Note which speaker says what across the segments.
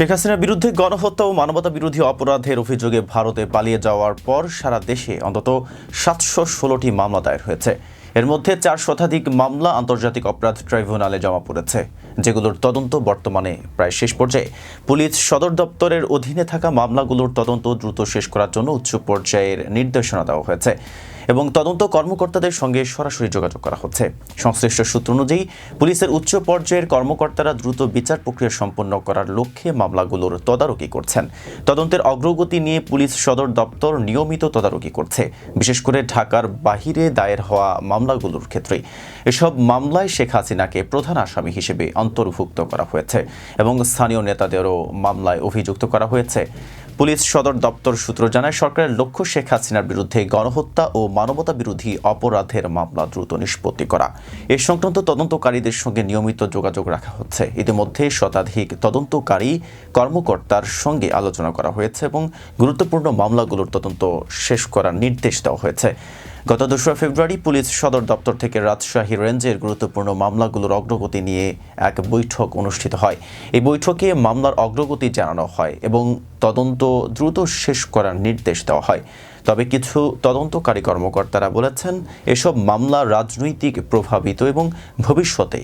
Speaker 1: শেখ হাসিনার বিরুদ্ধে গণহত্যা ও মানবতা বিরোধী অপরাধের অভিযোগে ভারতে পালিয়ে যাওয়ার পর সারা দেশে অন্তত সাতশো ষোলোটি মামলা দায়ের হয়েছে। এর মধ্যে চার শতাধিক মামলা আন্তর্জাতিক অপরাধ ট্রাইব্যুনালে জমা পড়েছে, যেগুলোর তদন্ত বর্তমানে প্রায় শেষ পর্যায়ে। পুলিশ সদর দপ্তরের অধীনে থাকা মামলাগুলোর তদন্ত দ্রুত শেষ করার জন্য উচ্চ পর্যায়ের নির্দেশনা দেওয়া হয়েছে। এবং তদন্ত কর্মকর্তাদের সঙ্গে সরাসরি যোগাযোগ করা হচ্ছে। সংশ্লিষ্ট সূত্র অনুযায়ী, পুলিশের উচ্চ পর্যায়ের কর্মকর্তারা দ্রুত বিচার প্রক্রিয়া সম্পন্ন করার লক্ষ্যে মামলাগুলোর তদারকি করছেন। তদন্তের অগ্রগতি নিয়ে পুলিশ সদর দপ্তর নিয়মিত তদারকি করছে। বিশেষ করে ঢাকার বাহিরে দায়ের হওয়া মামলাগুলোর ক্ষেত্রে এসব মামলায় শেখ হাসিনাকে প্রধান আসামি হিসেবে অন্তর্ভুক্ত করা হয়েছে এবং স্থানীয় নেতাদেরও মামলায় অভিযুক্ত করা হয়েছে। পুলিশ সদর দপ্তর সূত্র জানায়, সরকারের লক্ষ্য শেখ হাসিনার বিরুদ্ধে গণহত্যা ও মানবতা বিরোধী অপরাধের মামলা দ্রুত নিষ্পত্তি করা। এ সংক্রান্ত তদন্তকারীদের সঙ্গে নিয়মিত যোগাযোগ রাখা হচ্ছে। ইতিমধ্যে শতাধিক তদন্তকারী কর্মকর্তার সঙ্গে আলোচনা করা হয়েছে এবং গুরুত্বপূর্ণ মামলাগুলোর তদন্ত শেষ করার নির্দেশ দেওয়া হয়েছে। গত দোসরা ফেব্রুয়ারি পুলিশ সদর দপ্তর থেকে রাজশাহী রেঞ্জের গুরুত্বপূর্ণ মামলাগুলোর অগ্রগতি নিয়ে এক বৈঠক অনুষ্ঠিত হয়। এই বৈঠকে মামলার অগ্রগতি জানানো হয় এবং তদন্ত দ্রুত শেষ করার নির্দেশ দেওয়া হয়। তবে কিছু তদন্তকারী কর্মকর্তারা বলেছেন, এসব মামলা রাজনৈতিক, প্রভাবিত এবং ভবিষ্যতে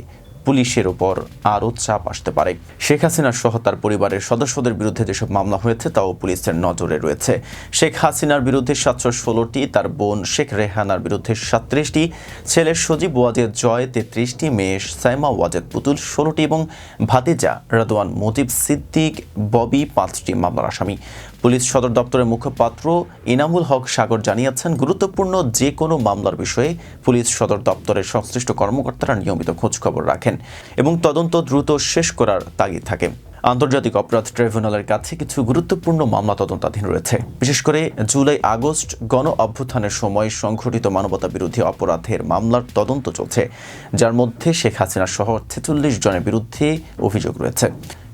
Speaker 1: পুলিশের ওপর আরও চাপ আসতে পারে। শেখ হাসিনা সহ তার পরিবারের সদস্যদের বিরুদ্ধে যেসব মামলা হয়েছে, তাও পুলিশের নজরে রয়েছে। শেখ হাসিনার বিরুদ্ধে সাতশো ষোলোটি, তার বোন শেখ রেহানার বিরুদ্ধে সাতত্রিশটি, ছেলে সজীব ওয়াজেদ জয় তেত্রিশটি, মেয়ে সাইমা ওয়াজেদ পুতুল ষোলোটি এবং ভাতিজা রাদওয়ান মুজিব সিদ্দিক ববি পাঁচটি মামলার আসামি। পুলিশ সদর দপ্তরের মুখপাত্র ইনামুল হক সাগর জানিয়েছেন, গুরুত্বপূর্ণ যে কোনো মামলার বিষয়ে পুলিশ সদর দপ্তরের সংশ্লিষ্ট কর্মকর্তারা নিয়মিত খোঁজখবর রাখেন। এবং তদন্ত দ্রুত শেষ করার তাগিদ থাকে। আন্তর্জাতিক অপরাধ ট্রাইব্যুনালের কাছে কিছু গুরুত্বপূর্ণ মামলা তদন্তাধীন রয়েছে। বিশেষ করে জুলাই আগস্ট গণ অভ্যুত্থানের সময় সংঘটিত মানবতা বিরোধী অপরাধের মামলার তদন্ত চলছে, যার মধ্যে শেখ হাসিনা সহ ছেচল্লিশ জনের বিরুদ্ধে অভিযোগ রয়েছে।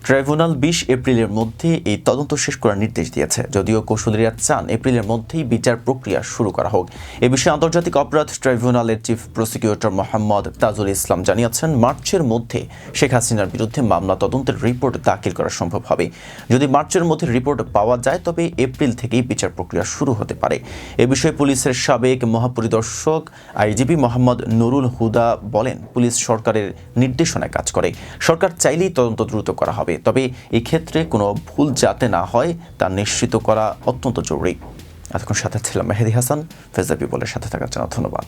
Speaker 1: ট্রাইব্যুনাল বিশ এপ্রিলের মধ্যে এই তদন্ত শেষ করার নির্দেশ দিয়েছে। যদিও কৌশলীরা চান এপ্রিলের মধ্যেই বিচার প্রক্রিয়া শুরু করা হোক। এ বিষয়ে আন্তর্জাতিক অপরাধ ট্রাইব্যুনালের চিফ প্রসিকিউটর মোহাম্মদ তাজুল ইসলাম জানিয়েছেন, মার্চের মধ্যে শেখ হাসিনার বিরুদ্ধে মামলা তদন্তের রিপোর্ট দাখিল করা সম্ভব হবে। যদি মার্চের মধ্যে রিপোর্ট পাওয়া যায়, তবে এপ্রিল থেকেই বিচার প্রক্রিয়া শুরু হতে পারে। এ বিষয়ে পুলিশের সাবেক মহাপরিদর্শক আইজিপি মোহাম্মদ নুরুল হুদা বলেন, পুলিশ সরকারের নির্দেশনায় কাজ করে। সরকার চাইলেই তদন্ত দ্রুত করা হবে। তবে এক্ষেত্রে কোনো ভুল যাতে না হয়, তা নিশ্চিত করা অত্যন্ত জরুরি। এতক্ষণ সাথে ছিলাম মেহেদি হাসান, ফেজাবি বলে সাথে থাকার জন্য ধন্যবাদ।